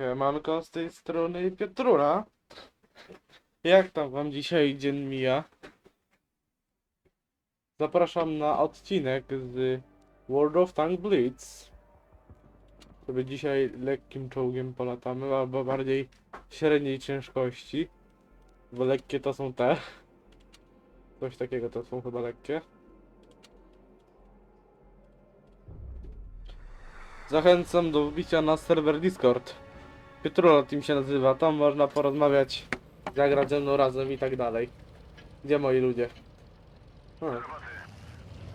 Siemanko, z tej strony Piotrura. Jak tam wam dzisiaj dzień mija? Zapraszam na odcinek z World of Tank Blitz. Sobie dzisiaj lekkim czołgiem polatamy, albo bardziej średniej ciężkości. Bo lekkie to są te. Coś takiego to są chyba lekkie. Zachęcam do wbicia na serwer Discord. Piotrula Team się nazywa, tam można porozmawiać, zagrać ze mną razem i tak dalej. Gdzie moi ludzie? Hmm.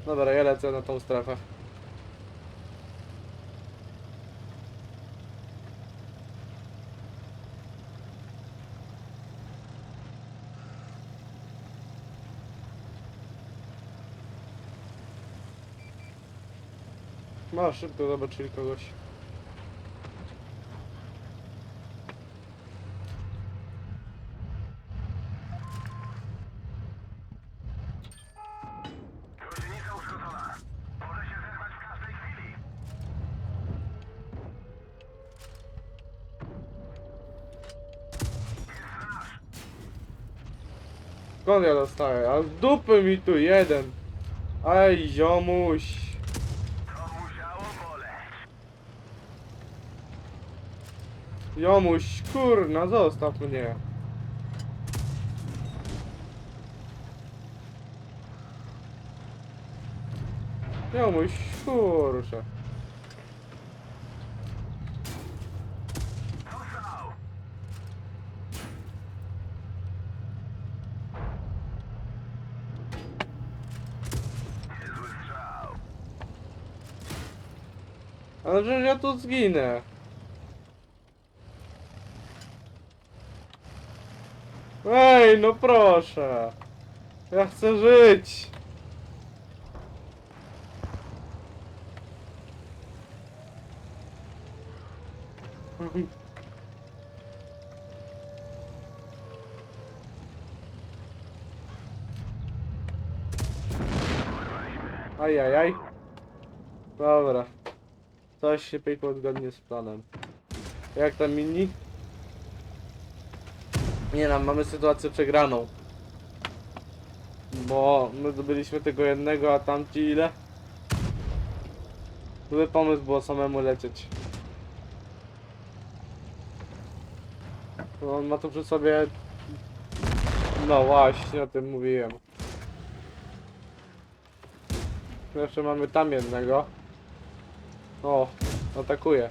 Dobra, ja lecę na tą strefę. No, szybko zobaczyli kogoś. Skąd ja dostaję? A z dupy mi tu jeden. Aj, ziomuś. Jomuś, kurna, zostaw mnie. Jomuś, kurczę. Ale że ja tu zginę. Ej, no proszę. Ja chcę żyć. Ajajaj. Dobra. Coś się piekło zgodnie z planem. Jak tam inni? Nie no, mamy sytuację przegraną. Bo my zdobyliśmy tego jednego, a tamci ile? Zły pomysł było samemu lecieć. No, On ma tu przy sobie... No właśnie, o tym mówiłem. Jeszcze mamy tam jednego. O, atakuje.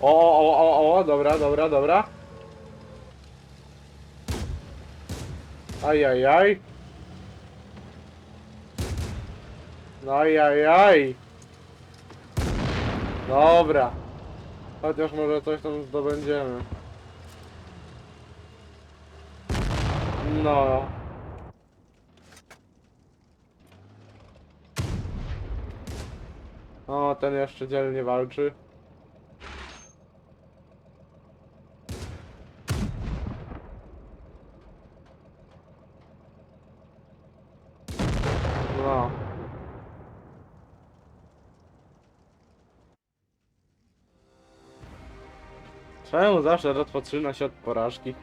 O, o, o, o, dobra, dobra, dobra. Ajajaj. No ajajaj. Dobra. Chociaż może coś tam zdobędziemy. No. O, ten jeszcze dzielnie walczy. No. Czemu zawsze rozpoczyna się od porażki?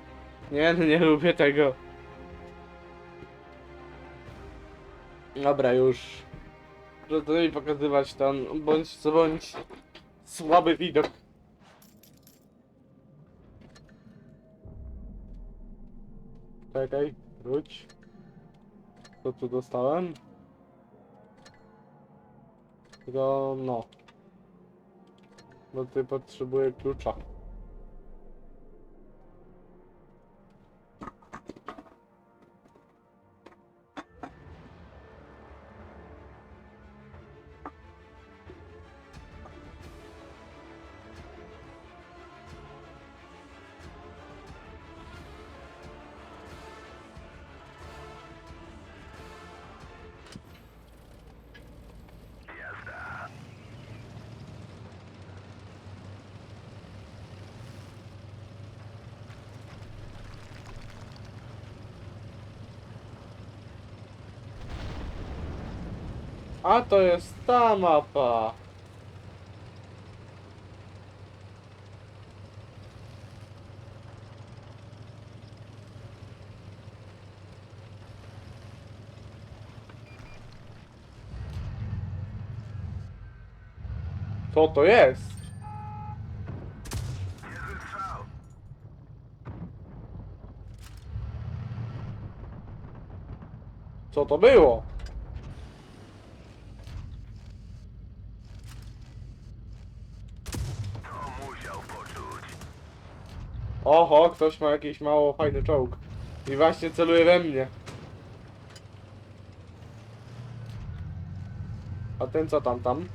Nie, no nie lubię tego. Dobra, już. Żeby mi pokazywać ten bądź co bądź słaby widok. Czekaj, wróć. Co tu dostałem? Tylko no. No ty potrzebuję klucza. A to jest ta mapa. Co to jest? Co to było? Oho, ktoś ma jakiś mało fajny czołg. I właśnie celuje we mnie. A ten co tam tam?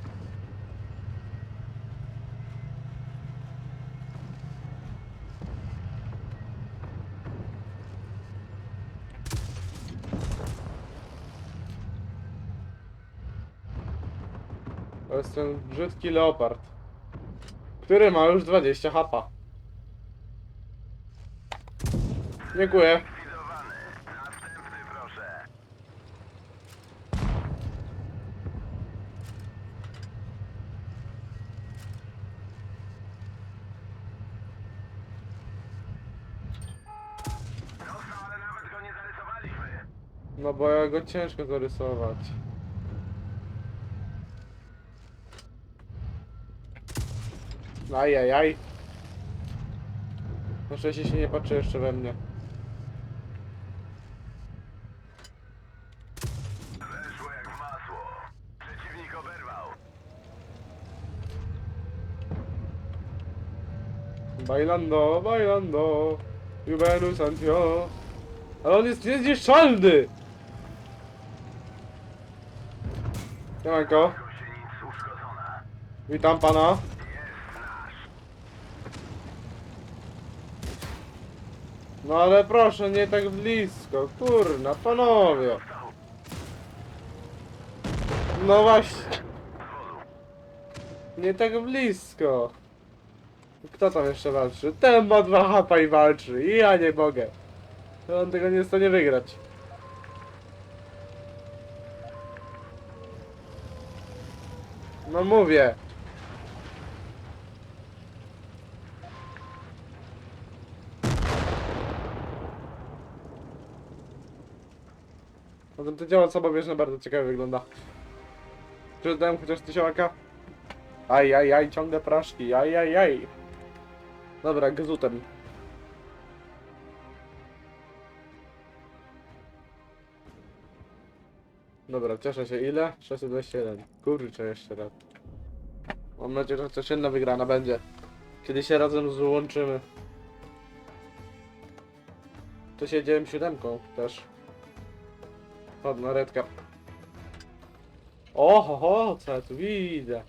To jest ten brzydki leopard. Który ma już 20 hapa. Dziękuję. No bo ja go ciężko zarysować. Ajajaj. Na szczęście się nie patrzy jeszcze we mnie. Bailando, bailando. Jubelu Santio. Ale on jest niezniszczalny! Siemanko, witam pana. No ale proszę, nie tak blisko. Kurna, panowie. No właśnie. Nie tak blisko. Kto tam jeszcze walczy? Ten ma dwa i walczy. I ja nie mogę. On tego nie jest w stanie wygrać. No mówię. No to, działa samobieżne bardzo ciekawie wygląda. Przeczytałem chociaż tysiąca. Aj, aj, aj, ciągle praszki, aj, aj, aj. Dobra, gazutem. Dobra, cieszę się. Ile? 621. Kurczę, jeszcze raz. Mam nadzieję, że chociaż jedna wygrana będzie. Kiedy się razem złączymy. To się dziełem siódemką też. Ładna redka. Oho, ho, co ja tu widzę.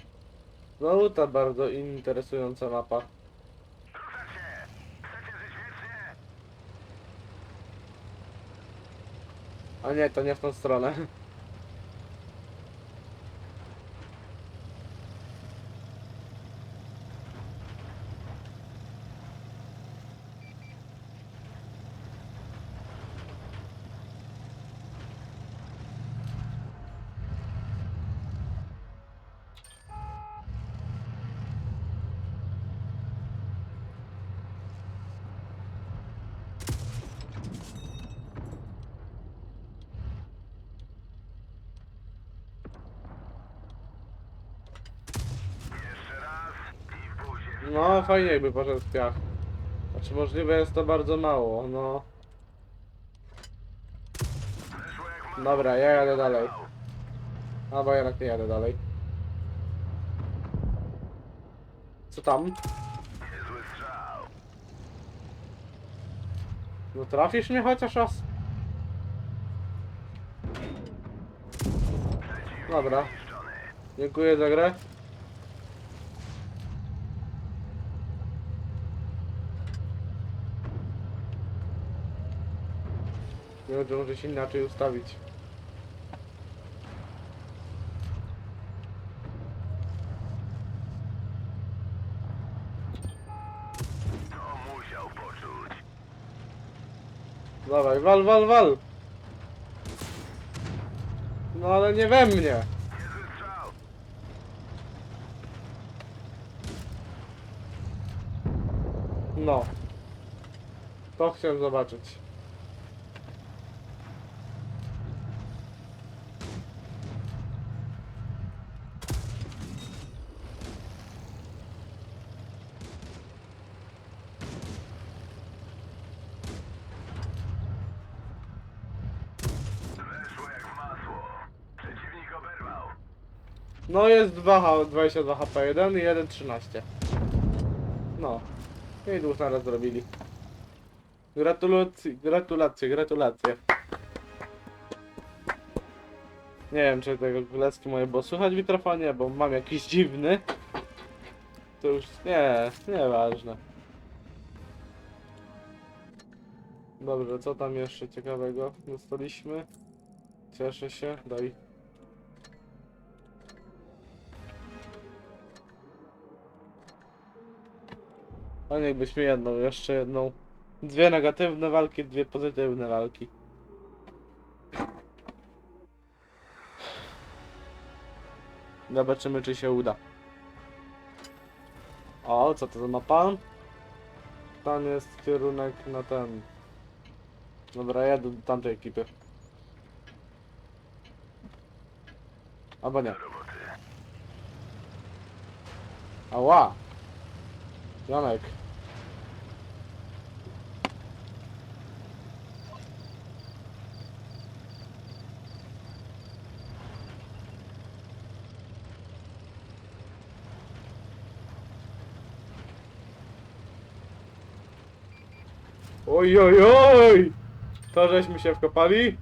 Znowu ta bardzo interesująca mapa. Ruszać się! Chcecie żyć wiecznie? A nie, to nie w tą stronę. Jeszcze raz i w buzie. No, fajnie jakby poszedł w piach. Znaczy możliwe jest to bardzo mało, no. Dobra, ja jadę dalej. Albo jednak nie jadę dalej. Co tam? No trafisz mnie chociaż raz? Dobra. Dziękuję za grę. będzie może się inaczej ustawić. Dawaj, wal, wal, wal! No ale nie we mnie! No. To chciałem zobaczyć. No jest 2 H, 22 HP 1 i 1 13. No. I dwóch naraz zrobili. Gratulacje, gratulacje, gratulacje. Nie wiem czy tego królewski moje było słychać w mikrofonie, bo mam jakiś dziwny. To już nie, nieważne. Dobrze, co tam jeszcze ciekawego dostaliśmy? Cieszę się, daj. A niechbyśmy jedną, jeszcze jedną. Dwie negatywne walki, dwie pozytywne walki. Zobaczymy, czy się uda. O, co to za mapa? Tam jest kierunek na ten. Dobra, jadę do tamtej ekipy. Albo nie. Ała! Janek. Oj, oj, oj! To żeśmy się wkopali?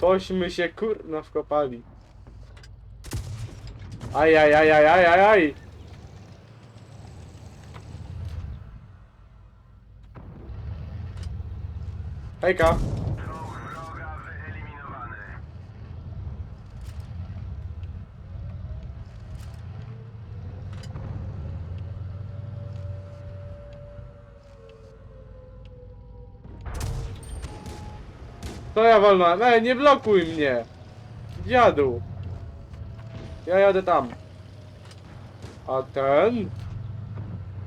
Tośmy się kurna wkopali. Aj, aj, aj, aj, aj, aj, aj. Hejka. To ja wolno. Ej, nie blokuj mnie. Dziadu. Ja jadę tam. A ten?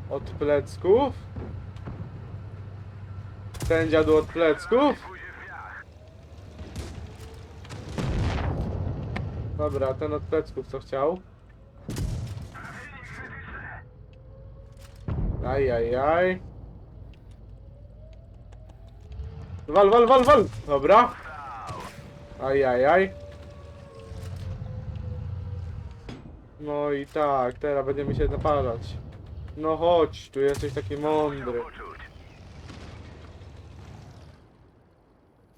Od plecków? Ten dziadu od plecków? Dobra, ten od plecków co chciał? Aj, aj, aj. Wal, wal, wal, wal! Dobra. Aj, aj, aj. No i tak, teraz będziemy się napalać. No chodź, tu jesteś taki mądry.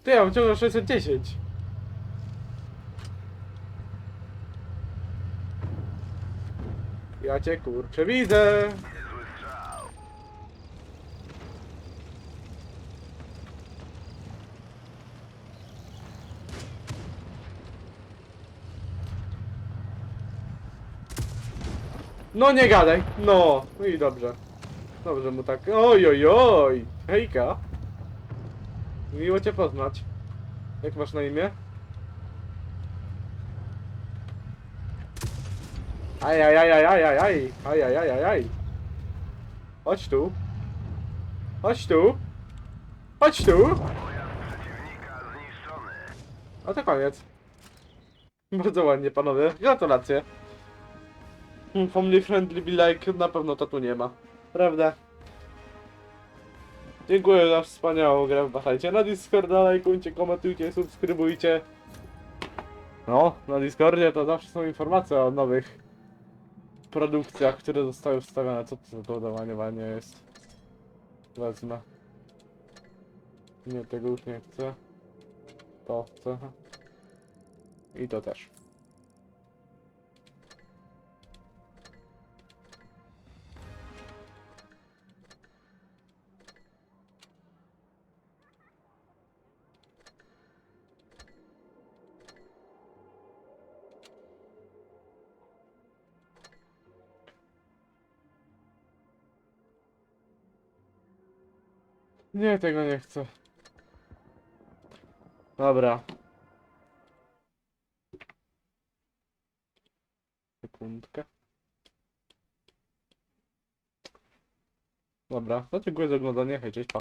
Ty, ja ciągle 610. Ja cię kurczę widzę. No nie gadaj. No, no i dobrze. Dobrze mu tak. Oj, oj, oj. Hejka. Miło cię poznać. Jak masz na imię? Aj, aj, aj, aj, aj, aj, aj, aj, aj, aj, aj, aj. Chodź tu. Chodź tu. Chodź tu. A to koniec. Bardzo ładnie, panowie. Gratulacje. Hmm, Family friendly be like, na pewno to tu nie ma. Prawda? Dziękuję za wspaniałą grę. Wbachajcie na Discorda, lajkujcie, komentujcie, subskrybujcie. No, na Discordzie to zawsze są informacje o nowych produkcjach, które zostały wstawione. Co to za dodawanie jest? Wezmę. Nie, tego już nie chcę. To chcę. I to też. Nie, tego nie chcę. Dobra. Sekundkę. Dobra, no dziękuję za oglądanie, hej, cześć, pa.